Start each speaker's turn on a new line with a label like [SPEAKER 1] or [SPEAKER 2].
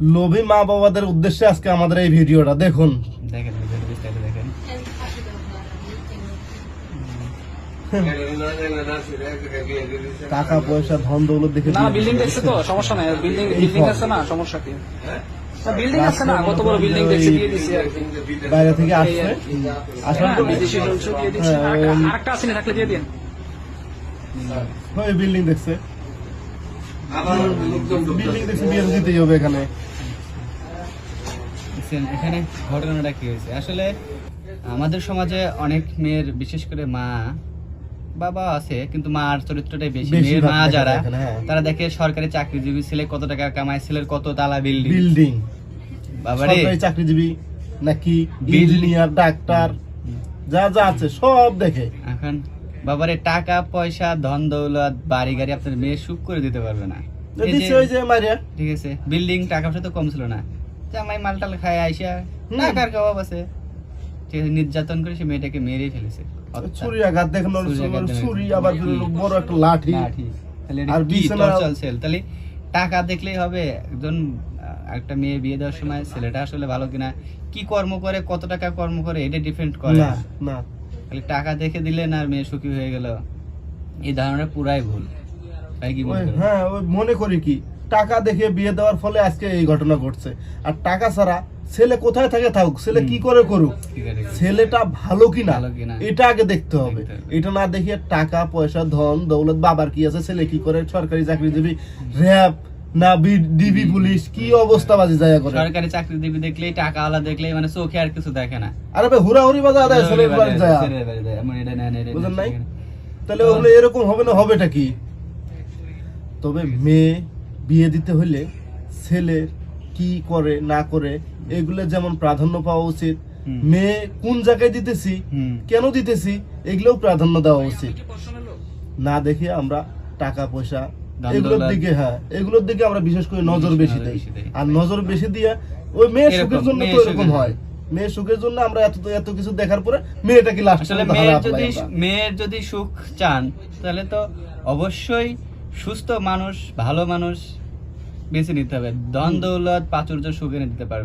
[SPEAKER 1] লোভী মা বাবাদের উদ্দেশ্যে আজকে আমাদের এই ভিডিওটা। দেখুন।
[SPEAKER 2] দেখেন দেখেন
[SPEAKER 1] টাকা পয়সা ধন দৌলত দেখে
[SPEAKER 3] না বিল্ডিং দেখছে তো সমস্যা নাই। বিল্ডিং বিল্ডিং আছে না সমস্যা কি? বিল্ডিং আছে না কত বড় বিল্ডিং দেখছে দিয়ে দিছি আর
[SPEAKER 1] বাইরে থেকে আসছে।
[SPEAKER 3] হ্যাঁ,
[SPEAKER 1] পরে
[SPEAKER 3] বিদেশি রুলস দিয়ে দিছি।
[SPEAKER 1] হ্যাঁ,
[SPEAKER 3] আরেকটা- আছে থাকলে দিয়ে দিন।
[SPEAKER 1] ওই বিল্ডিং দেখছে। এখানে।
[SPEAKER 2] এখানে ঘটনাটা কি হয়েছে? আসলে আমাদের সমাজে অনেক মেয়ের বিশেষ করে মা বাবা আছে কিন্তু মার চরিত্রটাই বেশি।
[SPEAKER 1] বেশি
[SPEAKER 2] মেয়ের মা যারা
[SPEAKER 1] হ্যাঁ।
[SPEAKER 2] তারা দেখে সরকারি চাকরিজীবী ছেলে কত টাকা কামায় ছেলের কত তালা বিল্ডিং।
[SPEAKER 1] বিল্ডিং।
[SPEAKER 2] বাবারে।
[SPEAKER 1] চাকরিজীবী নাকি ইঞ্জিনিয়ার ডাক্তার যা যা আছে সব দেখে।
[SPEAKER 2] এখন বাবারে টাকা পয়সা ধন দৌলত বাড়ি গাড়ি আপনার মেয়ে সুখ করে দিতে পারবে না। ঠিক আছে বিল্ডিং টাকা পয়সা তো কম ছিল না। জামাই মালটাল খায় আইসা টাকার আছে। ঠিক আছে নির্যাতন করে সে মেয়েটাকে মেরেই ফেলেছে।
[SPEAKER 1] দেখেন
[SPEAKER 2] ছুরি
[SPEAKER 1] আবার বড় একটা লাঠি। আর বিছানা-
[SPEAKER 2] তাহলে টাকা দেখলেই হবে একজন একটা মেয়ে বিয়ে দেওয়ার সময় ছেলেটা আসলে ভালো কিনা কি কর্ম করে কত টাকা কর্ম করে এটা ডিপেন্ড করে।
[SPEAKER 1] না।
[SPEAKER 2] খালি টাকা দেখে দিলেন আর মেয়ে সুখী হয়ে গেল। এই ধারণা পুরাই ভুল। তাই কি বলতে?
[SPEAKER 1] হ্যাঁ ওই মনে করি কি টাকা দেখে বিয়ে দেওয়ার ফলে আজকে এই ঘটনা ঘটছে। আর টাকা ছাড়া ছেলে কোথায় থাকে থাকুক ছেলে কি করে করুক? ছেলেটা ভালো
[SPEAKER 2] ভালো কিনা।
[SPEAKER 1] এটা আগে দেখতে হবে
[SPEAKER 2] দেখতে হবে।
[SPEAKER 1] এটা না দেখিয়ে টাকা পয়সা ধন দৌলত বাবার কি আছে ছেলে কি করে সরকারি চাকরিজীবী র্যাব না ডিবি পুলিশ কি অবস্থা বাজে যায় করে?
[SPEAKER 2] সরকারি চাকরিজীবী দেখলেই টাকাওয়ালা দেখলেই মানে চোখে আর কিছু দেখে না।
[SPEAKER 1] আরে ভাই বাজা আদায় বাড়ি যায়।
[SPEAKER 2] এমন এটা
[SPEAKER 1] বুঝেন নাই? তাহলে ওগুলো এরকম হবে না হবেটা কি? তবে মেয়ে বিয়ে দিতে হলে ছেলে কি করে না করে এগুলো যেমন প্রাধান্য পাওয়া উচিত। মেয়ে কোন জায়গায় দিতেছি কেন দিতেছি এগুলোও প্রাধান্য দেওয়া উচিত। না দেখে আমরা টাকা পয়সা এগুলোর দিকে হ্যাঁ এগুলোর দিকে আমরা বিশেষ করে নজর বেশি দেই। আর নজর বেশি দিয়ে ওই মেয়ের সুখের জন্য তো এরকম হয়। মেয়ের সুখের জন্য আমরা এত এত কিছু দেখার পরে মেয়েটাকে লাস্ট
[SPEAKER 2] আসলে মেয়ের যদি মেয়ের যদি সুখ চান তাহলে তো অবশ্যই সুস্থ মানুষ ভালো মানুষ বেছে নিতে হবে। ধন দৌলত প্রাচুর্য সুখ এনে দিতে পারবে।